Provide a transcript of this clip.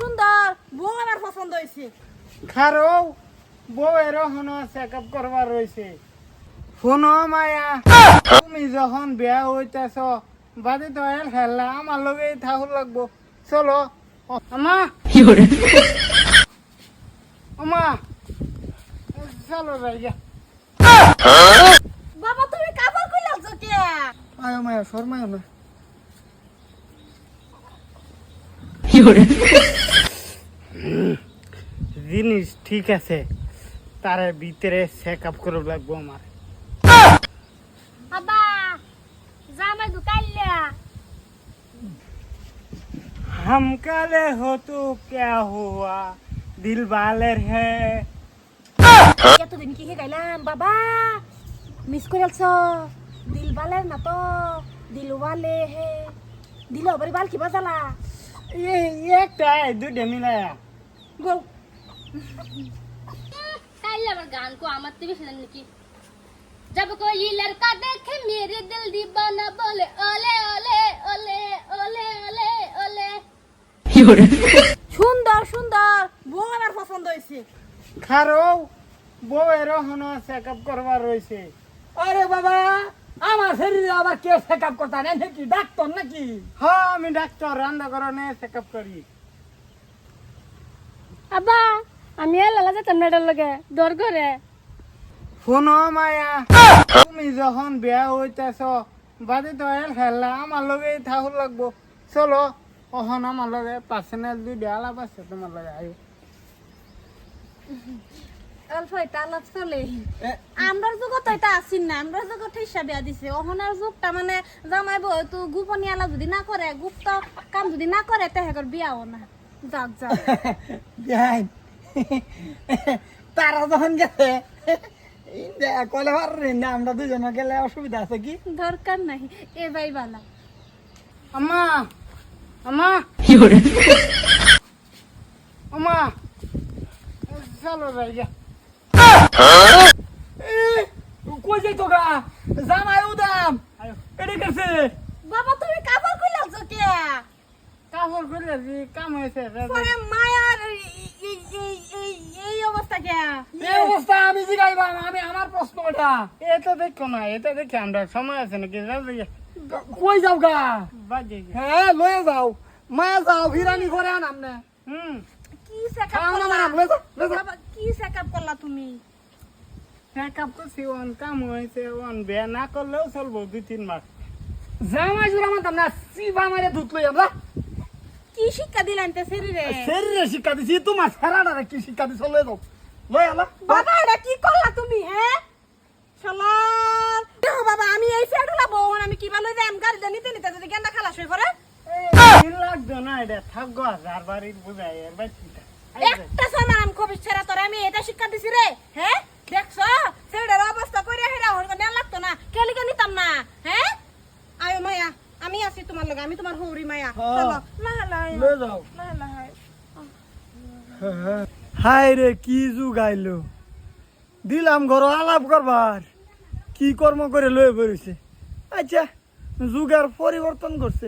সুন্দর বউ আমার পছন্দ হয়েছে। খারো বউয়ের হনো চেক আপ করবার রয়েছে। শোনো মায়া তুমি যখন বিয়া হইতেছ বাদে তো এল খেললা আমার লগে থাকুর লাগবো। চলো। আমা। আমা। চলো যাইয়া বাবা তুমি কাপড় খুলে আছো কে? আয় মায়া শর্মায় না জিনিস ঠিক আছে তার ভিতরে চেক আপ করে লাগবো আমার বাবা জামাই দুকাইলা हम काले हो तो क्या हुआ दिल वाले है এতদিন কি হে গাইলাম বাবা মিস করে আলছ দিল বালে না তো দিল ওয়ালে হে দিল বরি বাল কি বাজালা ये एक है দুটো মিলায়া গো তাইলে আবার গান কো আমার তো বেশি জানি নাকি जब कोई लड़का देखे मेरे दिल दीवाना बोले ओले ओले ओले ओले ओले ओले সুন্দর সুন্দর বউ আমার পছন্দ হয়েছে খারো বউয়ের হনো চেক আপ করবার রয়েছে আরে বাবা আমার শরীরে আবার কে চেক আপ করতে নেই নাকি ডাক্তার নাকি? হ্যাঁ আমি ডাক্তার রান্না করনে চেক আপ করি। আব্বা আমি আর লালা যেতাম না এটার লগে ডর করে। শোনো মায়া তুমি যখন বিয়া হইতেছ বাদে তো এল খেললা আমার লগে থাকুর লাগবো। চলো ওহন আমার লগে পার্সোনাল দুইটা আলাপ আছে তোমার লগে আয়ো। এটা আলাপ চলে আমরা যুগত এটা আসিন না আমরা যুগত হিসাবে দিছে। অহনার যুগটা মানে জামাই বউ তো গোপনীয় আলাপ যদি না করে গুপ্ত কাম যদি না করে তেহেকর বিয়াও না। যাক যাক। তারা যখন গেছে কলে পারি না আমরা দুজনে গেলে অসুবিধা আছে কি? দরকার নাই এ ভাই বালা। আম্মা আম্মা। আম্মা চলো যাইয়া কই যাই তো গা জামাই উদাম। আয়ো এটা করছে। বাবা তুমি কাপড় খুলে আছো কে? কাপড় খুলে দি কাম হয়েছে পরে মায়ার এই- অবস্থা কে? এই অবস্থা আমি জিগাইবাম আমি আমার প্রশ্ন এটা। এটা দেখো না এটা দেখে আমরা সময় আছে নাকি? কই যাও গা? হ্যাঁ লয়ে যাও। মায়া যাও হিরানি করে আনাম না। হুম। কি চেকআপ করলা? কি চেকআপ করলা তুমি? চেকআপ করছি ওন কাম হয়েছে ওন বিয়া না করলেও চলবো দুই তিন মাস। জামাই জুড়া মানতাম না সিবা মারে দুধ লই আমরা। কি শিক্ষা দিলেন তে শরীরে শরীরে শিক্ষা দিছি তোমার ফেরাডারে কি শিক্ষা দিছ লয়ে যাও। লয়ে আলা। বাবা এটা কি করলা তুমি হ্যাঁ? শালার দেখো বাবা আমি এই ফেডুলা বউ আমি কি ভালো যাই গাড়ি নিতে নিতে যদি গেন্দা খালাস হয়ে পড়ে। লাগতো না এটা থাকব আর বাড়ির বুঝাই এর বাচ্চিটা একটা সময় আমি খুব ইচ্ছা তোরে আমি এটা শিক্ষা দিছি রে হ্যাঁ? দেখছ? সেটার অবস্থা করে হেরা হন না লাগতো না। খেলি কে নিতাম না হ্যাঁ আয় মায়া আমি আছি তোমার লগে আমি তোমার হৌরি মায়া। হ্যাঁ। চলো হাই রে কি যুগ আইলো। দিলাম ঘর আলাপ করবার। কি কর্ম করে লয়ে বেরোছে আচ্ছা যুগের পরিবর্তন করছে।